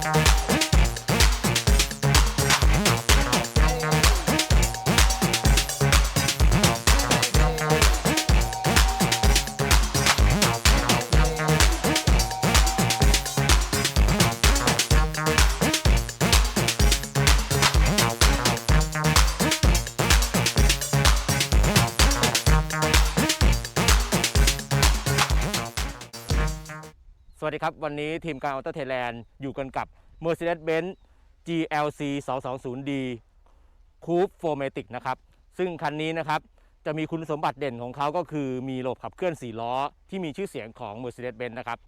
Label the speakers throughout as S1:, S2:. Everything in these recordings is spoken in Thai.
S1: Thank you. วัสดีครับ วันนี้ทีมการออโต้เทแลนด์อยู่กันกับ Mercedes-Benz GLC 220D Coupe 4matic นะครับ ซึ่งคันนี้นะครับ จะมีคุณสมบัติเด่นของเขาก็คือมีระบบขับเคลื่อน 4 ล้อ ที่มีชื่อเสียงของ Mercedes-Benz นะครับ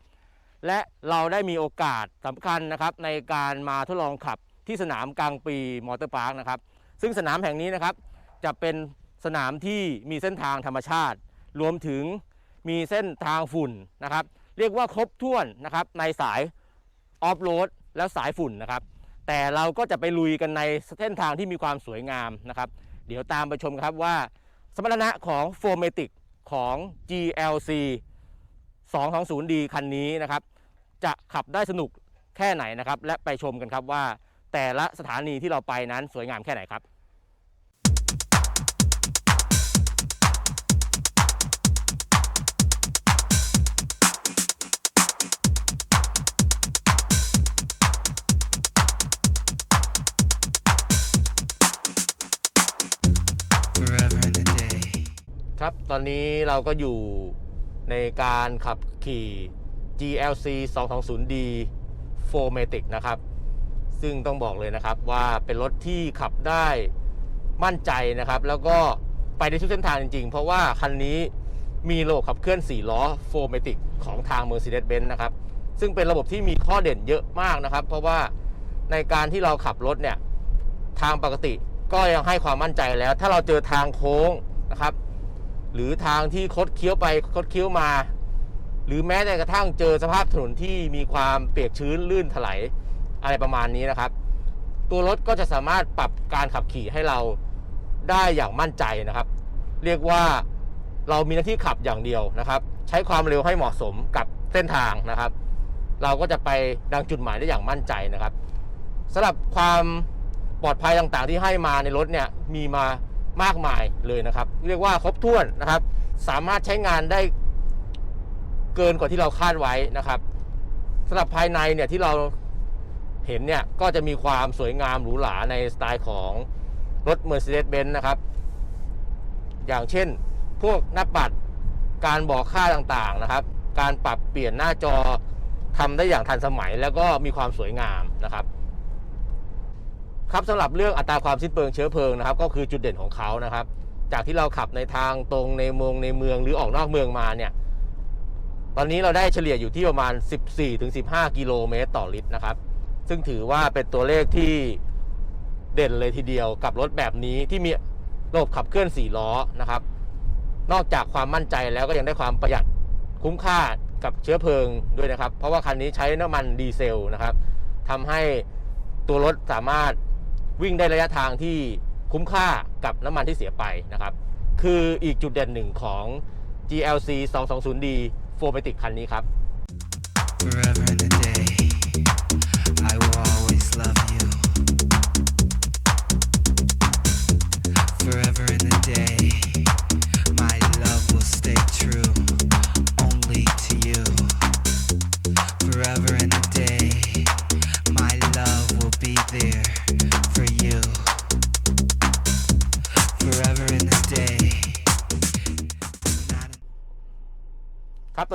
S1: และเราได้มีโอกาสสำคัญนะครับ ในการมาทดลองขับที่สนามกลางปีมอเตอร์พาร์คนะครับ ซึ่งสนามแห่งนี้นะครับ จะเป็นสนามที่มีเส้นทางธรรมชาติ รวมถึงมีเส้นทางฝุ่นนะครับ เรียกว่าครบถ้วนนะครับในสายออฟโรดและสายฝุ่นนะครับ แต่เราก็จะไปลุยกันในเส้นทางที่มีความสวยงามนะครับ เดี๋ยวตามไปชมครับว่า สมรรถนะของ f o r m a t i c ของ GLC 220D คันนี้นะครับ จะขับได้สนุกแค่ไหนนะครับ และไปชมกันครับว่าแต่ละสถานีที่เราไปนั้นสวยงามแค่ไหนครับ ครับ ตอนนี้เราก็อยู่ในการขับขี่ GLC 220D 4matic นะครับ ซึ่งต้องบอกเลยนะครับว่าเป็นรถที่ขับได้มั่นใจนะครับ แล้วก็ไปในทุกเส้นทางจริงๆ เพราะว่าคันนี้มีระบบขับเคลื่อน 4 ล้อ 4matic ของทาง Mercedes-Benz นะครับ ซึ่งเป็นระบบที่มีข้อเด่นเยอะมากนะครับ เพราะว่าในการที่เราขับรถเนี่ย ทางปกติก็ยังให้ความมั่นใจแล้ว ถ้าเราเจอทางโค้งนะครับ หรือทางที่คดเคี้ยวไปคดเคี้ยวมา หรือแม้แต่กระทั่งเจอสภาพถนนที่มีความเปียกชื้นลื่นถลายอะไรประมาณนี้นะครับ ตัวรถก็จะสามารถปรับการขับขี่ให้เราได้อย่างมั่นใจนะครับ เรียกว่าเรามีหน้าที่ขับอย่างเดียวนะครับ ใช้ความเร็วให้เหมาะสมกับเส้นทางนะครับ เราก็จะไปดังจุดหมายได้อย่างมั่นใจนะครับสำหรับความปลอดภัยต่างๆ ที่ให้มาในรถเนี่ยมีมา มากมายเลยนะครับ เรียกว่าครบถ้วนนะครับ สามารถใช้งานได้เกินกว่าที่เราคาดไว้นะครับสำหรับภายในเนี่ยที่เราเห็นเนี่ยก็จะมีความสวยงามหรูหราในสไตล์ของรถ Mercedes-Benz นะครับ อย่างเช่นพวกหน้าปัดการบอกค่าต่างๆนะครับ การปรับเปลี่ยนหน้าจอทำได้อย่างทันสมัยแล้วก็มีความสวยงามนะครับ ครับสำหรับเรื่องอัตราความสิ้นเปลืองเชื้อเพลิงนะครับ ก็คือจุดเด่นของเขานะครับ จากที่เราขับในทางตรงในเมืองในเมืองหรือออกนอกเมืองมาเนี่ย ตอนนี้เราได้เฉลี่ยอยู่ที่ประมาณ 14-15 กิโลเมตรต่อลิตรนะครับ ซึ่งถือว่าเป็นตัวเลขที่เด่นเลยทีเดียวกับรถแบบนี้ที่มีระบบขับเคลื่อน4ล้อนะครับ นอกจากความมั่นใจแล้วก็ยังได้ความประหยัดคุ้มค่ากับเชื้อเพลิงด้วยนะครับ เพราะว่าคันนี้ใช้น้ำมันดีเซลนะครับทำให้ตัวรถสามารถ วิ่งได้ระยะทางที่คุ้มค่ากับน้ำมันที่เสียไปนะครับ คืออีกจุดเด่นหนึ่งของ GLC 220D 4matic คันนี้ครับ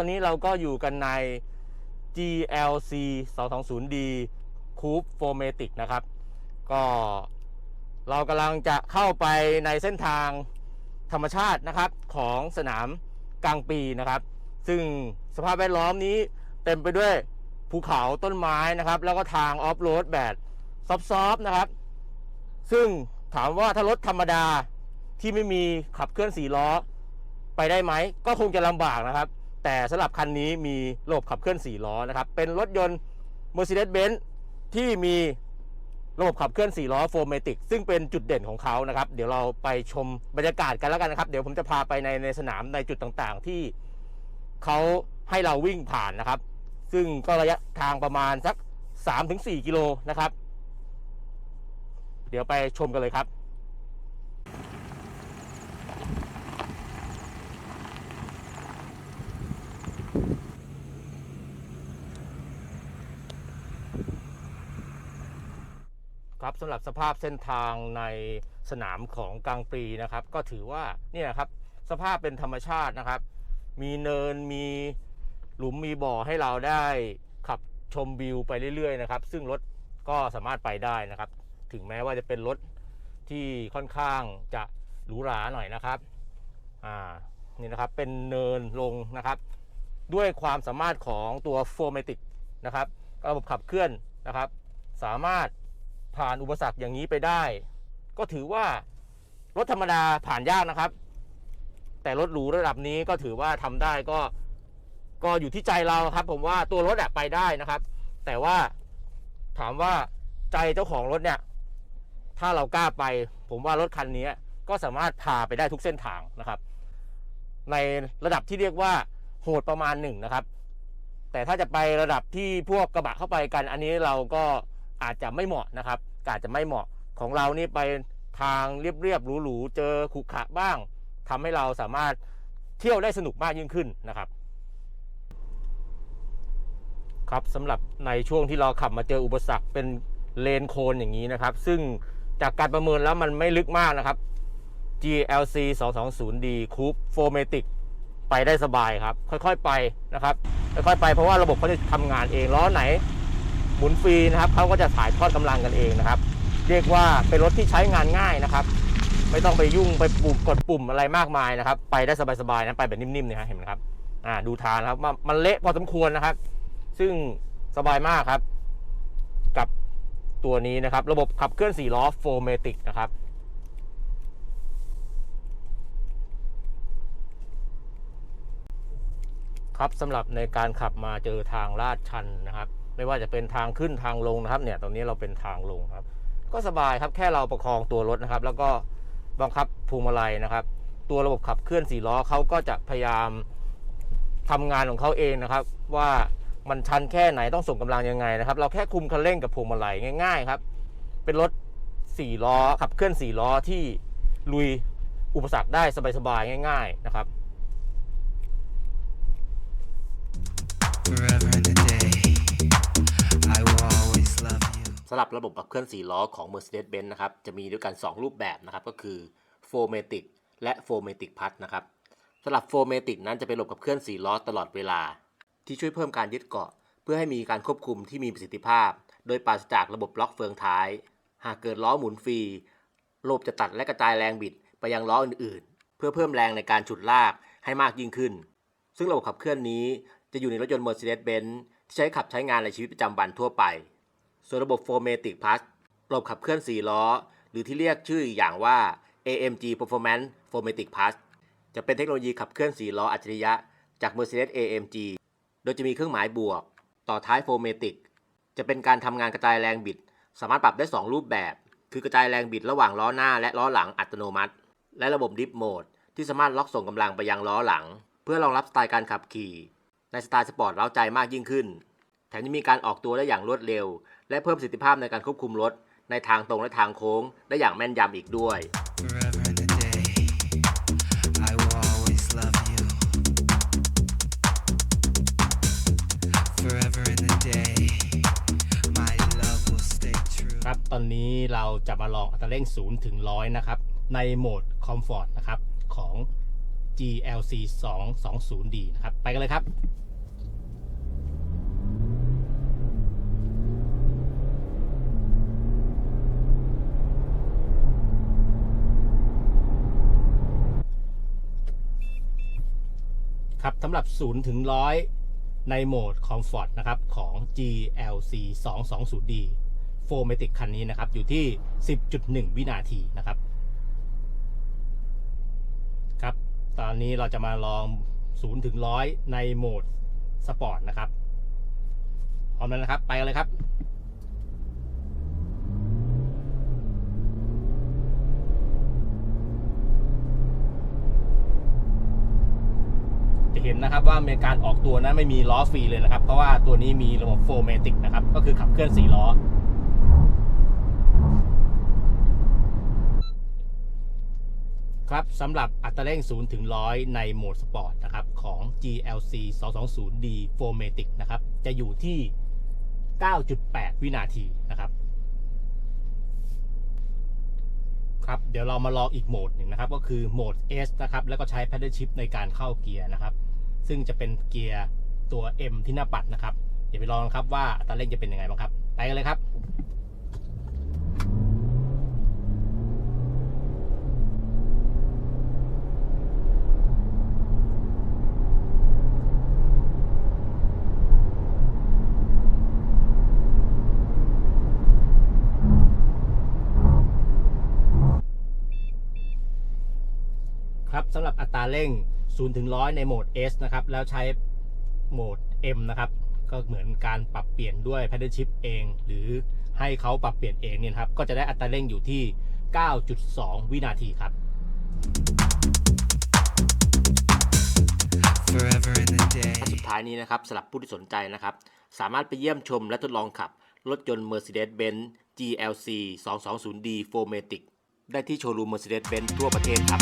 S1: อนนี้เราก็อยู่กันใน GLC 220D Coupe 4matic นะครับ ก็เรากำลังจะเข้าไปในเส้นทางธรรมชาตินะครับของสนามกลางปีนะครับ ซึ่งสภาพแวดล้อมนี้เต็มไปด้วยภูเขาต้นไม้นะครับ แล้วก็ทางออฟโรดแบบซอฟๆนะครับ ซึ่งถามว่าถ้ารถธรรมดาที่ไม่มีขับเคลื่อนสี่ล้อไปได้ไหม ก็คงจะลำบากนะครับ แต่สำหรับคันนี้มีระบบขับเคลื่อน 4 ล้อนะครับ เป็นรถยนต์ Mercedes-Benz ที่มีระบบขับเคลื่อน 4 ล้อ 4matic ซึ่งเป็นจุดเด่นของเขานะครับ เดี๋ยวเราไปชมบรรยากาศกันแล้วกันนะครับ เดี๋ยวผมจะพาไปในในสนามในจุดต่างๆ ที่เขาให้เราวิ่งผ่านนะครับ ซึ่งก็ระยะทางประมาณสัก 3-4 กิโลนะครับ เดี๋ยวไปชมกันเลยครับ ครับสำหรับสภาพเส้นทางในสนามของกลางปีนะครับ ก็ถือว่าเนี่ยครับสภาพเป็นธรรมชาตินะครับ มีเนินมีหลุมมีบ่อให้เราได้ขับชมวิวไปเรื่อยๆนะครับ ซึ่งรถก็สามารถไปได้นะครับ ถึงแม้ว่าจะเป็นรถที่ค่อนข้างจะหรูหราหน่อยนะครับอ่านี่นะครับเป็นเนินลงนะครับ ด้วยความสามารถของตัวโฟเมติกนะครับระบบขับเคลื่อนนะครับ สามารถ ผ่านอุปสรรคอย่างนี้ไปได้ ก็ถือว่ารถธรรมดาผ่านยากนะครับ แต่รถหรูระดับนี้ก็ถือว่าทำได้ก็ก็อยู่ที่ใจเราครับ ผมว่าตัวรถอะไปได้นะครับ แต่ว่าถามว่าใจเจ้าของรถเนี่ย ถ้าเรากล้าไป ผมว่ารถคันนี้ก็สามารถพาไปได้ทุกเส้นทางนะครับ ในระดับที่เรียกว่าโหดประมาณหนึ่งนะครับ แต่ถ้าจะไประดับที่พวกกระบะเข้าไปกัน อันนี้เราก็ อาจจะไม่เหมาะนะครับอาจจะไม่เหมาะของเรานี่ไปทางเรียบๆหรูๆเจอขุขะบ้างทำให้เราสามารถเที่ยวได้สนุกมากยิ่งขึ้นนะครับ ครับสำหรับในช่วงที่เราขับมาเจออุปสรรคเป็นเลนโคนอย่างนี้นะครับ ซึ่งจากการประเมินแล้วมันไม่ลึกมากนะครับ GLC 220D Coupe 4matic ไปได้สบายครับ ค่อยๆไปนะครับ ค่อยๆไปเพราะว่าระบบเขาจะทำงานเองล้อไหน หมุนฟรีนะครับเขาก็จะถ่ายทอดกำลังกันเองนะครับ เรียกว่าเป็นรถที่ใช้งานง่ายนะครับ ไม่ต้องไปยุ่งไปปุ่มกดปุ่มอะไรมากมายนะครับ ไปได้สบายๆนะไปแบบนิ่มๆเนี่ยฮะเห็นไหมครับอ่าดูทางนะครับมันเละพอสมควรนะครับ ซึ่งสบายมากครับ กับตัวนี้นะครับ ระบบขับเคลื่อน4ล้อโฟเมติกนะครับครับสำหรับในการขับมาเจอทางลาดชันนะครับ ไม่ว่าจะเป็นทางขึ้นทางลงนะครับ เนี่ยตรงนี้เราเป็นทางลงครับ ก็สบายครับแค่เราประคองตัวรถนะครับ แล้วก็บังคับพวงมาลัยนะครับ ตัวระบบขับเคลื่อนสี่ล้อเขาก็จะพยายามทำงานของเขาเองนะครับ ว่ามันชันแค่ไหนต้องส่งกำลังยังไงนะครับ เราแค่คุมคันเร่งกับพวงมาลัยง่าย ๆ ครับ เป็นรถสี่ล้อขับเคลื่อนสี่ล้อที่ลุยอุปสรรคได้สบายๆง่าย ๆนะครับ สำหรับระบบขับเคลื่อน 4 ล้อของ Mercedes-Benz นะครับ จะมีด้วยกัน 2 รูปแบบนะครับ ก็คือ 4matic และ 4matic Plus นะครับสำหรับ 4matic นั้นจะเป็นระบบขับเคลื่อน 4 ล้อตลอดเวลา ที่ช่วยเพิ่มการยึดเกาะ เพื่อให้มีการควบคุมที่มีประสิทธิภาพ โดยปราศจากระบบล็อกเฟืองท้าย หากเกิดล้อหมุนฟรีระบบจะตัดและกระจายแรงบิดไปยังล้ออื่นๆ เพื่อเพิ่มแรงในการฉุดลากให้มากยิ่งขึ้น ซึ่งระบบขับเคลื่อนนี้จะอยู่ในรถยนต์ Mercedes-Benz ที่ใช้ขับใช้งานในชีวิตประจำวันทั่วไป ส่วนระบบ 4matic Plus ระบบขับเคลื่อน 4 ล้อ หรือที่เรียกชื่ออีกอย่างว่า AMG Performance 4matic Plus จะเป็นเทคโนโลยีขับเคลื่อน 4 ล้ออัจฉริยะ จาก Mercedes AMG โดยจะมีเครื่องหมายบวก ต่อท้าย 4matic จะเป็นการทำงานกระจายแรงบิด สามารถปรับได้ 2 รูปแบบ คือกระจายแรงบิดระหว่างล้อหน้าและล้อหลังอัตโนมัติ และระบบ Dip Mode ที่สามารถล็อกส่งกำลังไปยังล้อหลัง เพื่อรองรับสไตล์การขับขี่ ในสไตล์สปอร์ตเร้าใจมากยิ่งขึ้น แถมยังมีการออกตัวได้อย่างรวดเร็ว และเพิ่มประสิทธิภาพในการควบคุมรถ ในทางตรงและทางโค้ง ได้อย่างแม่นยำอีกด้วย ครับ ตอนนี้เราจะมาลองอัตราเร่ง 0 ถึง 100 นะครับ ในโหมดคอมฟอร์ตนะครับ ของ GLC 220D นะครับ ไปกันเลยครับ สำหรับ 0 ถึง 100 ในโหมด Comfort นะครับ ของ GLC 220D 4matic คันนี้นะครับ อยู่ที่ 10.1 วินาทีนะครับ ครับ ตอนนี้เราจะมาลอง 0 ถึง 100 ในโหมดสปอร์ตนะครับพร้อมแล้วนะครับ ไปเลยครับ เห็นเห็นนะครับว่ามีการออกตัวนั้นไม่มีล้อฟรีเลยนะครับ เพราะว่าตัวนี้มีระบบโฟเมติกนะครับ ก็คือขับเคลื่อน4ล้อครับสำหรับอัตราเร่ง 0 ถึง 100 ในโหมดสปอร์ตนะครับของ GLC 220D 4matic นะครับ จะอยู่ที่ 9.8 วินาทีนะครับ ครับ เดี๋ยวเรามาลองอีกโหมดหนึ่งนะครับ ก็คือโหมด S นะครับ แล้วก็ใช้ paddle shift ในการเข้าเกียร์นะครับ ซึ่งจะเป็นเกียร์ตัว M ที่หน้าปัดนะครับ เดี๋ยวไปลองครับว่าอัตราเร่งจะเป็นยังไงบ้างครับ ไปกันเลยครับ สำหรับอัตราเร่ง 0 ถึง 100 ในโหมด S นะครับ แล้วใช้โหมด M นะครับ ก็เหมือนการปรับเปลี่ยนด้วย paddle shift เอง หรือให้เขาปรับเปลี่ยนเองเนี่ยนะครับ ก็จะได้อัตราเร่งอยู่ที่ 9.2 วินาทีครับ
S2: Forever in the day.
S1: สุดท้ายนี้นะครับสำหรับผู้ที่สนใจนะครับ สามารถไปเยี่ยมชมและทดลองขับ รถยนต์ Mercedes-Benz GLC 220D 4matic ได้ที่โชว์รูม Mercedes-Benz ทั่วประเทศครับ